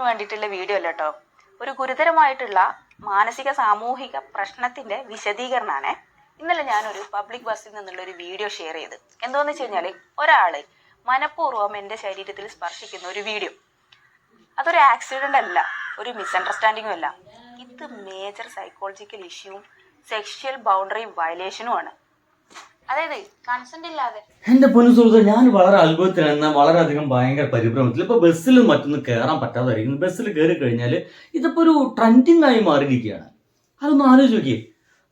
സ്റ്റാറ്റസിന് വേണ്ടിയിട്ടുള്ള വീഡിയോ അല്ല കേട്ടോ ഒരു ഗുരുതരമായിട്ടുള്ള മാനസിക സാമൂഹിക പ്രശ്നത്തിന്റെ വിശദീകരണമാണ് ഇന്നലെ ഞാനൊരു പബ്ലിക് ബസ്സിൽ നിന്നുള്ള ഒരു വീഡിയോ ഷെയർ ചെയ്ത്. എന്തോന്ന് വെച്ച് കഴിഞ്ഞാൽ ഒരാൾ മനഃപൂർവം എന്റെ ശരീരത്തിൽ സ്പർശിക്കുന്ന ഒരു വീഡിയോ. അതൊരു ആക്സിഡന്റ് അല്ല ഒരു മിസ്അണ്ടർസ്റ്റാൻഡിങ്ങും അല്ല. ഇത് മേജർ സൈക്കോളജിക്കൽ ഇഷ്യൂവും സെക്ഷൽ ബൗണ്ടറി വയലേഷനുമാണ് ഇല്ലാതെ. എന്റെ പൊന്നു സുഹൃത്ത് ഞാൻ വളരെ അത്ഭുതത്തിലാണ് വളരെ അധികം ഭയങ്കര പരിഭ്രമത്തിൽ. ഇപ്പൊ ബസ്സിൽ മറ്റൊന്നും കയറാൻ പറ്റാതായിരിക്കുന്നു. ബസ്സിൽ കയറി കഴിഞ്ഞാൽ ഇതിപ്പോ ഒരു ട്രെൻഡിങ് ആയി മാറിയിരിക്കുകയാണ്. അതൊന്ന് ആലോചിച്ച് നോക്കിയേ.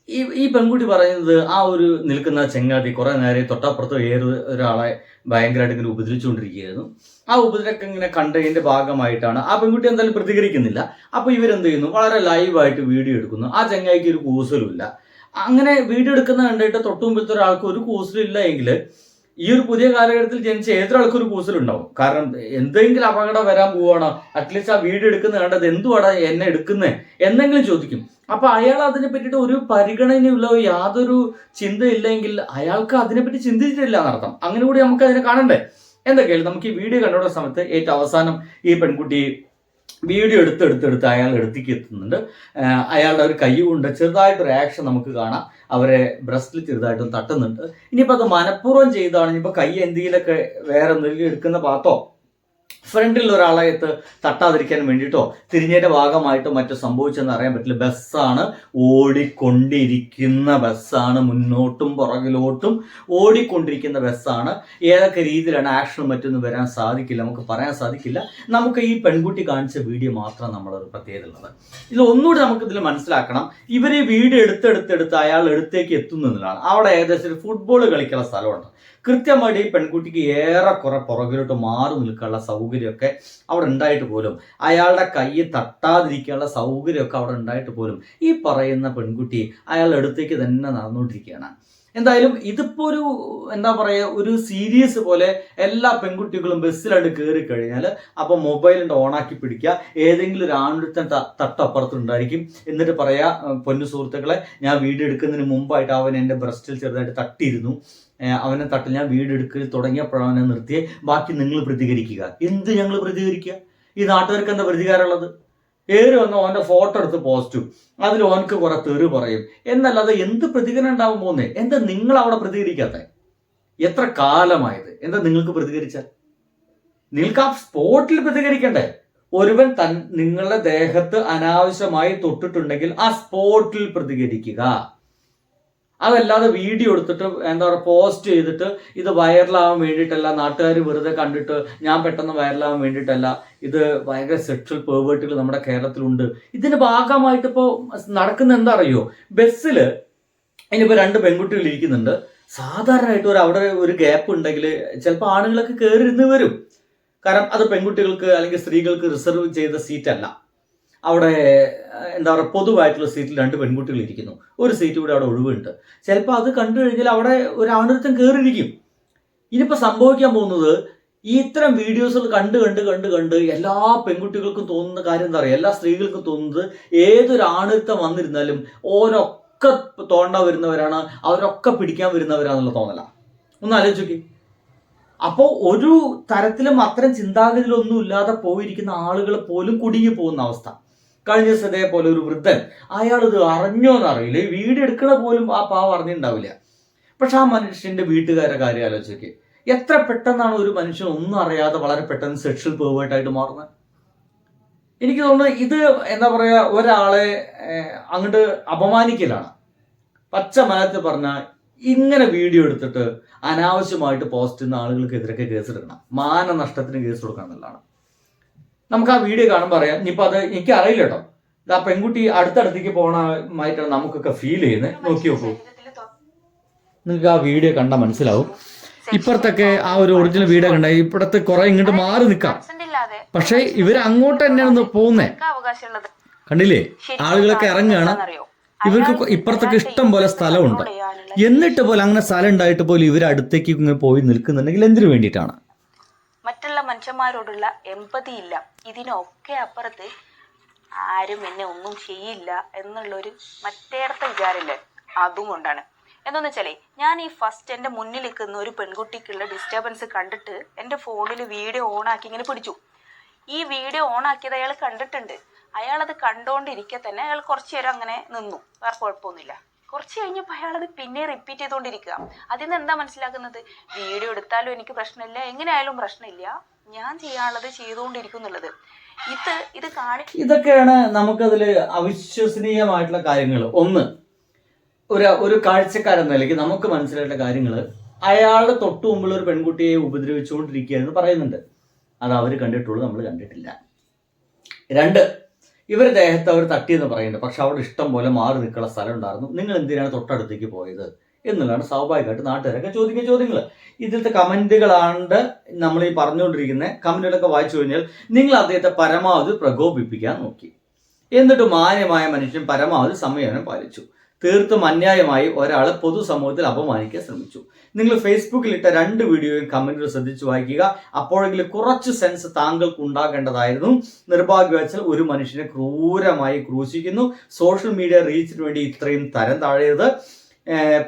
ഈ ഈ പെൺകുട്ടി പറയുന്നത് ആ ഒരു നിൽക്കുന്ന ചെങ്ങാതി കുറെ നേരെ തൊട്ടപ്പുറത്ത് ഏറ് ഒരാളെ ഭയങ്കരമായിട്ട് ഇങ്ങനെ ഉപദ്രവിച്ചുകൊണ്ടിരിക്കുകയായിരുന്നു. ആ ഉപദ്രവം ഇങ്ങനെ കണ്ടതിന്റെ ഭാഗമായിട്ടാണ് ആ പെൺകുട്ടി എന്തായാലും പ്രതികരിക്കുന്നില്ല. അപ്പൊ ഇവരെന്ത് ചെയ്യുന്നു? വളരെ ലൈവായിട്ട് വീഡിയോ എടുക്കുന്നു. ആ ചെങ്ങായിക്ക് ഒരു കൂസലുമില്ല. അങ്ങനെ വീഡിയോ എടുക്കുന്ന കണ്ടിട്ട് തൊട്ടു മുമ്പിലത്തെ ഒരാൾക്ക് ഒരു കൂസലില്ല എങ്കിൽ ഈ ഒരു പുതിയ കാലഘട്ടത്തിൽ ജനിച്ച ഏതൊരാൾക്കും ഒരു കൂസലുണ്ടാവും. കാരണം എന്തെങ്കിലും അപകടം വരാൻ പോവാണോ അറ്റ്ലീസ്റ്റ് ആ വീഡിയോ എടുക്കുന്ന കണ്ടത് എന്തുവാടാ എന്നെ എടുക്കുന്നേ എന്നെങ്കിലും ചോദിക്കും. അപ്പൊ അയാൾ അതിനെ പറ്റിയിട്ട് ഒരു പരിഗണനയുള്ള യാതൊരു ചിന്തയില്ലെങ്കിൽ അയാൾക്ക് അതിനെപ്പറ്റി ചിന്തിച്ചിട്ടില്ല എന്നർത്ഥം. അങ്ങനെ കൂടി നമുക്ക് അതിനെ കാണണ്ടേ? എന്തൊക്കെയായാലും നമുക്ക് ഈ വീഡിയോ കണ്ടുള്ള സമയത്ത് ഏറ്റവും അവസാനം ഈ പെൺകുട്ടി വീഡിയോ എടുത്ത് എടുത്ത് എടുത്ത് അയാൾ എടുത്തേക്ക് എത്തുന്നുണ്ട്. അയാളുടെ ഒരു കൈ കൊണ്ട് ചെറുതായിട്ട് റിയാക്ഷൻ നമുക്ക് കാണാം. അവരെ ബ്രസ്റ്റിൽ ചെറുതായിട്ടും തട്ടുന്നുണ്ട്. ഇനിയിപ്പോൾ അത് മനഃപൂർവം ചെയ്താണ് ഇനിയിപ്പോൾ കൈ എന്തെങ്കിലുമൊക്കെ വേറെ എന്തെങ്കിലും എടുക്കുന്ന പാത്തോ? ഫ്രണ്ടിൽ ഒരാളെ എത്ത് തട്ടാതിരിക്കാൻ വേണ്ടിയിട്ടോ തിരിഞ്ഞതിന്റെ ഭാഗമായിട്ടോ മറ്റോ സംഭവിച്ചെന്ന് അറിയാൻ പറ്റില്ല. ബസ്സാണ് ഓടിക്കൊണ്ടിരിക്കുന്ന ബസ്സാണ് മുന്നോട്ടും പുറകിലോട്ടും ഓടിക്കൊണ്ടിരിക്കുന്ന ബസ്സാണ്. ഏതൊക്കെ രീതിയിലാണ് ആക്ഷൻ മറ്റൊന്നും വരാൻ സാധിക്കില്ല നമുക്ക് പറയാൻ സാധിക്കില്ല. നമുക്ക് ഈ പെൺകുട്ടി കാണിച്ച വീഡിയോ മാത്രം നമ്മളൊരു പ്രത്യേകത ഉള്ളത് ഇത് ഒന്നുകൂടി നമുക്ക് ഇതിൽ മനസ്സിലാക്കണം. ഇവരെ വീട് എടുത്തെടുത്തെടുത്ത് അയാൾ എടുത്തേക്ക് എത്തുന്നതിലാണ്. അവിടെ ഏകദേശം ഫുട്ബോൾ കളിക്കുന്ന സ്ഥലമുണ്ട്. കൃത്യമായിട്ട് ഈ പെൺകുട്ടിക്ക് ഏറെക്കുറെ പുറകിലോട്ട് മാറി നിൽക്കാനുള്ള സൗകര്യമൊക്കെ അവിടെ ഉണ്ടായിട്ട് പോലും അയാളുടെ കൈ തട്ടാതിരിക്കാനുള്ള സൗകര്യമൊക്കെ അവിടെ ഉണ്ടായിട്ട് പോലും ഈ പറയുന്ന പെൺകുട്ടി അയാളുടെ അടുത്തേക്ക് തന്നെ നടന്നുകൊണ്ടിരിക്കുകയാണ്. എന്തായാലും ഇതിപ്പോ ഒരു എന്താ പറയുക ഒരു സീരീസ് പോലെ എല്ലാ പെൺകുട്ടികളും ബസ്സിലായിട്ട് കയറി കഴിഞ്ഞാൽ അപ്പൊ മൊബൈലിന്റെ ഓണാക്കി പിടിക്കുക. ഏതെങ്കിലും ഒരു ആണുത്തൻ തട്ടപ്പുറത്തുണ്ടായിരിക്കും. എന്നിട്ട് പറയാ പൊന്നു സുഹൃത്തുക്കളെ ഞാൻ വീഡിയോ എടുക്കുന്നതിന് മുമ്പായിട്ട് അവൻ എന്റെ ബ്രസ്റ്റിൽ ചെറുതായിട്ട് തട്ടിയിരുന്നു. അവനെ തട്ടിൽ ഞാൻ വീഡിയോ എടുക്കൽ തുടങ്ങിയപ്പോഴാണ് അവനെ നിർത്തിയേ. ബാക്കി നിങ്ങൾ പ്രതികരിക്കുക. എന്ത് ഞങ്ങൾ പ്രതികരിക്കുക? ഈ നാട്ടുകാർക്ക് എന്താ പ്രതികാരമുള്ളത്? ഏറി വന്ന ഓന്റെ ഫോട്ടോ എടുത്ത് പോസ്റ്റും അതിൽ ഓനക്ക് കുറെ തെറി പറയും. എന്നല്ലാതെ എന്ത് പ്രതികരണം ഉണ്ടാവും പോകുന്നേ? എന്താ നിങ്ങൾ അവിടെ പ്രതികരിക്കാത്ത? എത്ര കാലമായത്? എന്താ നിങ്ങൾക്ക് പ്രതികരിച്ചാൽ നിങ്ങൾക്ക് ആ സ്പോട്ടിൽ പ്രതികരിക്കണ്ടേ? ഒരുവൻ തൻ നിങ്ങളുടെ ദേഹത്ത് അനാവശ്യമായി തൊട്ടിട്ടുണ്ടെങ്കിൽ ആ സ്പോട്ടിൽ പ്രതികരിക്കുക. അതല്ലാതെ വീഡിയോ എടുത്തിട്ട് എന്താ പറയുക പോസ്റ്റ് ചെയ്തിട്ട് ഇത് വൈറലാവാൻ വേണ്ടിയിട്ടല്ല നാട്ടുകാർ വെറുതെ കണ്ടിട്ട് ഞാൻ പെട്ടെന്ന് വൈറലാവാൻ വേണ്ടിയിട്ടല്ല. ഇത് ഭയങ്കര സെക്ഷൽ പേവേർട്ടുകൾ നമ്മുടെ കേരളത്തിലുണ്ട്. ഇതിന്റെ ഭാഗമായിട്ട് ഇപ്പോൾ നടക്കുന്ന എന്താ അറിയോ? ബസ്സിൽ ഇനിയിപ്പോൾ രണ്ട് പെൺകുട്ടികൾ ഇരിക്കുന്നുണ്ട്. സാധാരണയായിട്ട് ഒരു അവിടെ ഒരു ഗ്യാപ്പ് ഉണ്ടെങ്കിൽ ചിലപ്പോൾ ആണുങ്ങളൊക്കെ കയറി ഇരുന്ന് വരും. കാരണം അത് പെൺകുട്ടികൾക്ക് അല്ലെങ്കിൽ സ്ത്രീകൾക്ക് റിസർവ് ചെയ്ത സീറ്റ് അല്ല. അവിടെ എന്താ പറയുക പൊതുവായിട്ടുള്ള സീറ്റിൽ രണ്ട് പെൺകുട്ടികൾ ഇരിക്കുന്നു. ഒരു സീറ്റ് കൂടെ അവിടെ ഒഴിവുണ്ട്. ചിലപ്പോൾ അത് കണ്ടു കഴിഞ്ഞാൽ അവിടെ ഒരു ആണൊരുത്തൻ കയറിയിരിക്കും ഇനിയിപ്പോൾ സംഭവിക്കാൻ പോകുന്നത് ഈ ഇത്തരം വീഡിയോസുകൾ കണ്ട് കണ്ട് കണ്ട് കണ്ട് എല്ലാ പെൺകുട്ടികൾക്കും തോന്നുന്ന കാര്യം എന്താ പറയുക? എല്ലാ സ്ത്രീകൾക്കും തോന്നുന്നത് ഏതൊരു ആണുത്തം വന്നിരുന്നാലും ഓരൊക്കെ തോണ്ട വരുന്നവരാണ് അവരൊക്കെ പിടിക്കാൻ വരുന്നവരാണെന്നുള്ള തോന്നല. ഒന്ന് ആലോചിച്ചോക്കി. അപ്പോൾ ഒരു തരത്തിലും അത്തരം ചിന്താഗതിയിലൊന്നും ഇല്ലാതെ പോയിരിക്കുന്ന ആളുകൾ പോലും കുടുങ്ങി പോകുന്ന അവസ്ഥ. കഴിഞ്ഞ ദിവസം ഇതേപോലെ ഒരു വൃദ്ധൻ അയാൾ ഇത് അറിഞ്ഞോന്ന് അറിയില്ല. ഈ വീഡിയോ എടുക്കണ പോലും ആ പാവം അറിഞ്ഞിട്ടുണ്ടാവില്ല. പക്ഷെ ആ മനുഷ്യന്റെ വീട്ടുകാരെ കാര്യം ആലോചിക്ക് എത്ര പെട്ടെന്നാണ് ഒരു മനുഷ്യൻ ഒന്നും അറിയാതെ വളരെ പെട്ടെന്ന് സെക്ഷൽ പേവേർട്ടായിട്ട് മാറുന്നത്? എനിക്ക് തോന്നുന്നു ഇത് എന്താ പറയുക ഒരാളെ അങ്ങോട്ട് അപമാനിക്കലാണ്. പച്ച മലത്തിൽ പറഞ്ഞാൽ ഇങ്ങനെ വീഡിയോ എടുത്തിട്ട് അനാവശ്യമായിട്ട് പോസ്റ്റ് ചെയ്യുന്ന ആളുകൾക്കെതിരൊക്കെ കേസ് എടുക്കണം. മാനനഷ്ടത്തിന് കേസ് കൊടുക്കണം എന്നുള്ളതാണ്. നമുക്ക് ആ വീഡിയോ കാണുമ്പോൾ അറിയാം. ഇനിയിപ്പോൾ അത് എനിക്ക് അറിയില്ല കേട്ടോ. ഇത് ആ പെൺകുട്ടി അടുത്തടുത്തേക്ക് പോകണമായിട്ടാണ് നമുക്കൊക്കെ ഫീൽ ചെയ്യുന്നത്. നോക്കി നോക്കൂ. നിങ്ങൾക്ക് ആ വീഡിയോ കണ്ടാൽ മനസ്സിലാവും. ഇപ്പുറത്തൊക്കെ ആ ഒരു ഒറിജിനൽ വീഡിയോ കണ്ട ഇപ്പുറത്ത് കുറെ ഇങ്ങോട്ട് മാറി നിൽക്കാം പക്ഷെ ഇവർ അങ്ങോട്ട് തന്നെയാണ് പോകുന്നേ? കണ്ടില്ലേ? ആളുകളൊക്കെ ഇറങ്ങുകയാണ്? ഇവർക്ക് ഇപ്പുറത്തൊക്കെ ഇഷ്ടം പോലെ സ്ഥലമുണ്ട്. എന്നിട്ട് പോലും അങ്ങനെ സ്ഥലം ഉണ്ടായിട്ട് പോലും ഇവർ അടുത്തേക്ക് ഇങ്ങനെ പോയി നിൽക്കുന്നുണ്ടെങ്കിൽ എന്തിനു വേണ്ടിയിട്ടാണ്? മനുഷ്യന്മാരോടുള്ള എമ്പതി ഇല്ല ഇതിനൊക്കെ അപ്പുറത്ത് ആരും എന്നെ ഒന്നും ചെയ്യില്ല എന്നുള്ളൊരു മറ്റേടത്തെ വിചാരമില്ലേ? അതും കൊണ്ടാണ്. എന്താന്ന് വെച്ചാലേ ഞാൻ ഈ ഫസ്റ്റ് എന്റെ മുന്നിൽ നിൽക്കുന്ന ഒരു പെൺകുട്ടിക്കുള്ള ഡിസ്റ്റർബൻസ് കണ്ടിട്ട് എന്റെ ഫോണിൽ വീഡിയോ ഓണാക്കി ഇങ്ങനെ പിടിച്ചു. ഈ വീഡിയോ ഓൺ ആക്കിയത് അയാൾ കണ്ടിട്ടുണ്ട്. അയാളത് കണ്ടുകൊണ്ടിരിക്കെ തന്നെ അയാൾ കുറച്ചു നേരം അങ്ങനെ നിന്നു. വേറെ കുഴപ്പമൊന്നുമില്ല. കുറച്ച് കഴിഞ്ഞപ്പോൾ അത് പിന്നെ റിപ്പീറ്റ് ചെയ്തുകൊണ്ടിരിക്കുക അതിൽ നിന്ന് എന്താ മനസ്സിലാക്കുന്നത്? വീഡിയോ എടുത്താലും എനിക്ക് പ്രശ്നമില്ല എങ്ങനെയായാലും പ്രശ്നമില്ല. ഞാൻ ചെയ്യാനുള്ളത് ചെയ്തുകൊണ്ടിരിക്കും എന്നുള്ളത് ഇത് ഇത് കാണി ഇതൊക്കെയാണ് നമുക്കതിൽ അവിശ്വസനീയമായിട്ടുള്ള കാര്യങ്ങൾ ഒന്ന് ഒരു ഒരു കാഴ്ചക്കാരൻ നിലയ്ക്ക് നമുക്ക് മനസ്സിലായിട്ടുള്ള കാര്യങ്ങൾ അയാളുടെ തൊട്ടു മുമ്പുള്ള ഒരു പെൺകുട്ടിയെ ഉപദ്രവിച്ചുകൊണ്ടിരിക്കുക എന്ന് പറയുന്നുണ്ട്. അത് അവർ കണ്ടിട്ടുള്ളൂ നമ്മൾ കണ്ടിട്ടില്ല. രണ്ട് ഇവരുടെ ദേഹത്ത് അവർ തട്ടിയെന്ന് പറയുന്നുണ്ട്. പക്ഷെ അവിടെ ഇഷ്ടം പോലെ മാറി നിൽക്കുന്ന സ്ഥലം ഉണ്ടായിരുന്നു. നിങ്ങൾ എന്തിനാണ് തൊട്ടടുത്തേക്ക് പോയത് എന്നുള്ളതാണ് സ്വാഭാവികമായിട്ട് നാട്ടുകാരൊക്കെ ചോദിക്കുന്ന ചോദ്യങ്ങൾ ഇതിലത്തെ കമന്റുകളാണ്ട് നമ്മൾ ഈ പറഞ്ഞുകൊണ്ടിരിക്കുന്ന കമന്റുകളൊക്കെ വായിച്ചു കഴിഞ്ഞാൽ നിങ്ങൾ അദ്ദേഹത്തെ പരമാവധി പ്രകോപിപ്പിക്കാൻ നോക്കി. എന്നിട്ട് മാന്യമായ മനുഷ്യൻ പരമാവധി സംയമനം പാലിച്ചു. തീർത്തും അന്യായമായി ഒരാളെ പൊതുസമൂഹത്തിൽ അപമാനിക്കാൻ ശ്രമിച്ചു. നിങ്ങൾ ഫേസ്ബുക്കിൽ ഇട്ട രണ്ട് വീഡിയോയും കമന്റുകൾ ശ്രദ്ധിച്ചു വായിക്കുക. അപ്പോഴെങ്കിലും കുറച്ച് സെൻസ് താങ്കൾക്ക് ഉണ്ടാകേണ്ടതായിരുന്നു. നിർഭാഗ്യവശാൽ ഒരു മനുഷ്യനെ ക്രൂരമായി ക്രൂശിക്കുന്നു. സോഷ്യൽ മീഡിയ റീച്ചിന് വേണ്ടി ഇത്രയും തരം താഴെയത്.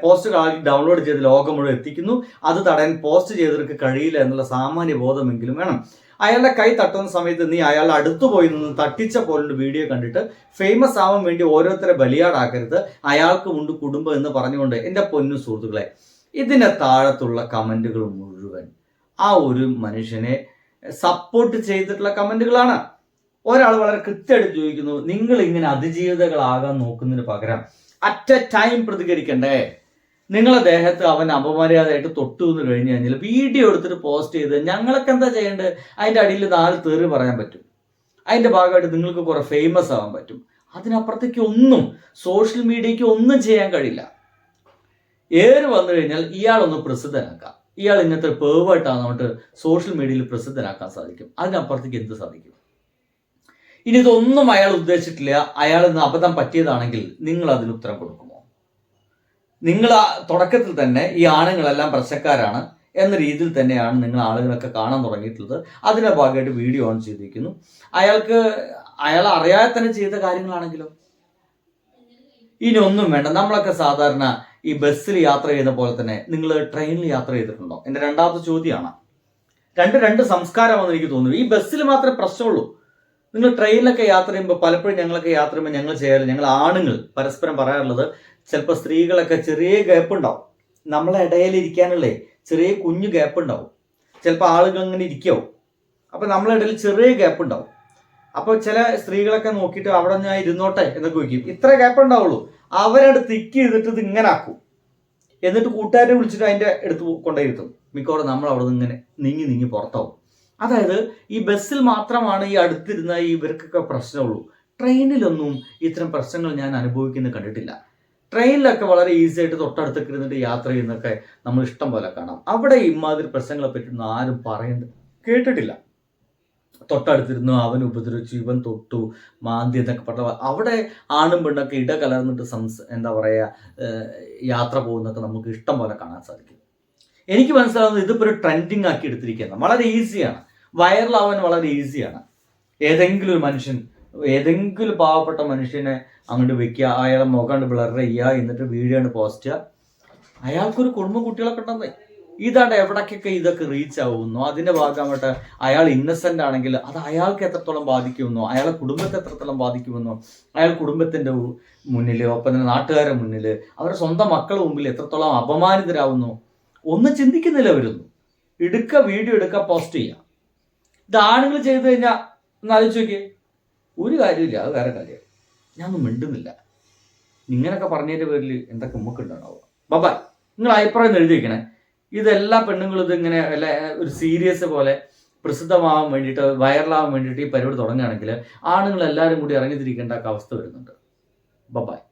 പോസ്റ്റുകൾ ആദ്യം ഡൗൺലോഡ് ചെയ്ത് ലോകം മുഴുവൻ എത്തിക്കുന്നു. അത് തടയാൻ പോസ്റ്റ് ചെയ്തവർക്ക് കഴിയില്ല എന്നുള്ള സാമാന്യ ബോധമെങ്കിലും വേണം. അയാളുടെ കൈ തട്ടുന്ന സമയത്ത് നീ അയാൾ അടുത്തു പോയി നിന്ന് തട്ടിച്ച പോലൊരു വീഡിയോ കണ്ടിട്ട് ഫേമസ് ആവാൻ വേണ്ടി ഓരോരുത്തരെ ബലിയാടാക്കരുത്. അയാൾക്കുമുണ്ട് കുടുംബം എന്ന് പറഞ്ഞുകൊണ്ട് എന്റെ പൊന്നു സുഹൃത്തുക്കളെ ഇതിന്റെ താഴത്തുള്ള കമന്റുകൾ മുഴുവൻ ആ ഒരു മനുഷ്യനെ സപ്പോർട്ട് ചെയ്തിട്ടുള്ള കമന്റുകളാണ് ഒരാൾ വളരെ കൃത്യമായിട്ട് ചോദിക്കുന്നു നിങ്ങൾ ഇങ്ങനെ അതിജീവിതകളാകാൻ നോക്കുന്നതിന് പകരം അറ്റ് എ ടൈം പ്രതികരിക്കണ്ടേ? നിങ്ങളെ ദേഹത്ത് അവൻ അപമര്യാദയായിട്ട് തൊട്ടു എന്ന് കഴിഞ്ഞു കഴിഞ്ഞാൽ വീഡിയോ എടുത്തിട്ട് പോസ്റ്റ് ചെയ്ത് ഞങ്ങളൊക്കെ എന്താ ചെയ്യേണ്ടത്? അതിന്റെ അടിയിൽ നാല് തേറി പറയാൻ പറ്റും. അതിന്റെ ഭാഗമായിട്ട് നിങ്ങൾക്ക് കുറെ ഫേമസ് ആവാൻ പറ്റും. അതിനപ്പുറത്തേക്ക് ഒന്നും സോഷ്യൽ മീഡിയയ്ക്ക് ഒന്നും ചെയ്യാൻ കഴിയില്ല. ഏറ് വന്നു കഴിഞ്ഞാൽ ഇയാളൊന്ന് പ്രസിദ്ധനാക്കാം. ഇയാൾ ഇങ്ങനത്തെ പേവായിട്ടാണ് നമുക്ക് സോഷ്യൽ മീഡിയയിൽ പ്രസിദ്ധനാക്കാൻ സാധിക്കും. അതിനപ്പുറത്തേക്ക് എന്ത് സാധിക്കും? ഇനി ഇതൊന്നും അയാൾ ഉദ്ദേശിച്ചിട്ടില്ല. അയാൾ ഇന്ന് അബദ്ധം പറ്റിയതാണെങ്കിൽ നിങ്ങൾ അതിന് ഉത്തരം കൊടുക്കുമോ നിങ്ങൾ ആ തുടക്കത്തിൽ തന്നെ ഈ ആണുങ്ങളെല്ലാം പ്രശ്നക്കാരാണ് എന്ന രീതിയിൽ തന്നെയാണ് നിങ്ങൾ ആളുകളൊക്കെ കാണാൻ തുടങ്ങിയിട്ടുള്ളത്. അതിന്റെ ഭാഗമായിട്ട് വീഡിയോ ഓൺ ചെയ്തിരിക്കുന്നു. അയാൾക്ക് അയാൾ അറിയാതെ തന്നെ ചെയ്ത കാര്യങ്ങളാണെങ്കിലോ? ഇനി ഒന്നും വേണ്ട. നമ്മളൊക്കെ സാധാരണ ഈ ബസ്സിൽ യാത്ര ചെയ്യുന്ന പോലെ തന്നെ നിങ്ങൾ ട്രെയിനിൽ യാത്ര ചെയ്തിട്ടുണ്ടോ? എന്റെ രണ്ടാമത്തെ ചോദ്യമാണ്. രണ്ട് രണ്ട് സംസ്കാരമാണെന്ന് എനിക്ക് തോന്നുന്നു. ഈ ബസ്സിൽ മാത്രമേ പ്രശ്നമുള്ളൂ. നിങ്ങൾ ട്രെയിനിലൊക്കെ യാത്ര ചെയ്യുമ്പോൾ പലപ്പോഴും ഞങ്ങളൊക്കെ യാത്ര ചെയ്യുമ്പോൾ ഞങ്ങൾ ചെയ്യാറ് ഞങ്ങൾ ആണുങ്ങൾ. പരസ്പരം പറയാറുള്ളത് ചിലപ്പോൾ സ്ത്രീകളൊക്കെ ചെറിയ ഗ്യാപ്പ് ഉണ്ടാവും. നമ്മളെ ഇടയിൽ ഇരിക്കാനുള്ളേ ചെറിയ കുഞ്ഞു ഗ്യാപ്പ് ഉണ്ടാവും. ചിലപ്പോൾ ആളുകൾ അങ്ങനെ ഇരിക്കാവും. അപ്പോൾ നമ്മളെ ഇടയിൽ ചെറിയ ഗ്യാപ്പ് ഉണ്ടാവും. അപ്പോൾ ചില സ്ത്രീകളൊക്കെ നോക്കിയിട്ട് അവിടെ ഞാൻ ഇരുന്നോട്ടെ എന്നൊക്കെ ചോദിക്കും. ഇത്ര ഗ്യാപ്പ് ഉണ്ടാവുള്ളൂ. അവരവിടെ തിക്ക് ചെയ്തിട്ട് ഇത് ഇങ്ങനെ ആക്കും. എന്നിട്ട് കൂട്ടുകാരെ വിളിച്ചിട്ട് അതിന്റെ അടുത്ത് കൊണ്ടുപോയിരുത്തും മിക്കവാറും നമ്മൾ അവിടെ നിന്ന് ഇങ്ങനെ നീങ്ങി നീങ്ങി പുറത്താവും. അതായത് ഈ ബസ്സിൽ മാത്രമാണ് ഈ അടുത്തിരുന്ന ഇവർക്കൊക്കെ പ്രശ്നമുള്ളൂ. ട്രെയിനിലൊന്നും ഇത്തരം പ്രശ്നങ്ങൾ ഞാൻ അനുഭവിക്കുന്നത് കണ്ടിട്ടില്ല. ട്രെയിനിലൊക്കെ വളരെ ഈസി ആയിട്ട് തൊട്ടടുത്ത് ഇരുന്നിട്ട് യാത്ര ചെയ്യുന്നൊക്കെ നമ്മൾ ഇഷ്ടം പോലെ കാണാം. അവിടെ ഇമാതിരി പ്രശ്നങ്ങളെ പറ്റിയൊന്നും ആരും പറയുന്നത് കേട്ടിട്ടില്ല. തൊട്ടടുത്തിരുന്നു അവൻ ഉപദ്രവിച്ചു ഇവൻ തൊട്ടു മാന്തി എന്നൊക്കെ പറഞ്ഞ അവിടെ ആണും പെണ്ണൊക്കെ ഇടകലർന്നിട്ട് സംസ് എന്താ പറയുക യാത്ര പോകുന്നൊക്കെ നമുക്ക് ഇഷ്ടം പോലെ കാണാൻ സാധിക്കും. എനിക്ക് മനസ്സിലാവുന്നത് ഇതിപ്പോൾ ഒരു ട്രെൻഡിങ് ആക്കി എടുത്തിരിക്കുകയാണ്. വളരെ ഈസിയാണ് വൈറലാവാൻ വളരെ ഈസിയാണ് ഏതെങ്കിലും ഒരു മനുഷ്യൻ ഏതെങ്കിലും പാവപ്പെട്ട മനുഷ്യനെ അങ്ങോട്ട് വെക്കുക അയാളെ മുഖം ബ്ലർ ചെയ്യുക എന്നിട്ട് വീഡിയോ ആണ് പോസ്റ്റ് ചെയ്യുക. അയാൾക്കൊരു കുടുംബ കുട്ടികളൊക്കെ ഉണ്ടെന്നേ. ഇതാണ് എവിടേക്കൊക്കെ ഇതൊക്കെ റീച്ച് ആവുന്നു. അതിന്റെ ഭാഗമായിട്ട് അയാൾ ഇന്നസെന്റ് ആണെങ്കിൽ അത് അയാൾക്ക് എത്രത്തോളം ബാധിക്കുമെന്നോ അയാളെ കുടുംബത്തെ എത്രത്തോളം ബാധിക്കുമെന്നോ അയാൾ കുടുംബത്തിന്റെ മുന്നിൽ ഒപ്പം തന്നെ നാട്ടുകാരുടെ മുന്നിൽ അവരുടെ സ്വന്തം മക്കളുടെ മുമ്പിൽ എത്രത്തോളം അപമാനിതരാവുന്നു. ഒന്നും ചിന്തിക്കുന്നില്ല അവരൊന്നും എടുക്ക വീഡിയോ എടുക്കുക പോസ്റ്റ് ചെയ്യുക. ഇത് ആണുങ്ങൾ ചെയ്തു കഴിഞ്ഞാൽ ഒന്ന് ആലോചിച്ച് നോക്കിയേ. ഒരു കാര്യമില്ല അത് വേറെ ഞാൻ ഞാനൊന്നും മിണ്ടുന്നില്ല. ഇങ്ങനൊക്കെ പറഞ്ഞതിന്റെ പേരിൽ എന്തൊക്കെ നമുക്കുണ്ടാവുക ബബായ് നിങ്ങൾ അഭിപ്രായം എഴുതി വെക്കണേ ഇതെല്ലാ പെണ്ണുങ്ങളും ഇതിങ്ങനെ അല്ല ഒരു സീരിയസ് പോലെ പ്രസിദ്ധമാവാൻ വേണ്ടിയിട്ട് വൈറലാവാൻ വേണ്ടിയിട്ട് ഈ പരിപാടി തുടങ്ങുകയാണെങ്കിൽ ആണുങ്ങൾ എല്ലാവരും കൂടി ഇറങ്ങിത്തിരിക്കേണ്ട അവസ്ഥ വരുന്നുണ്ട്. ബബായ്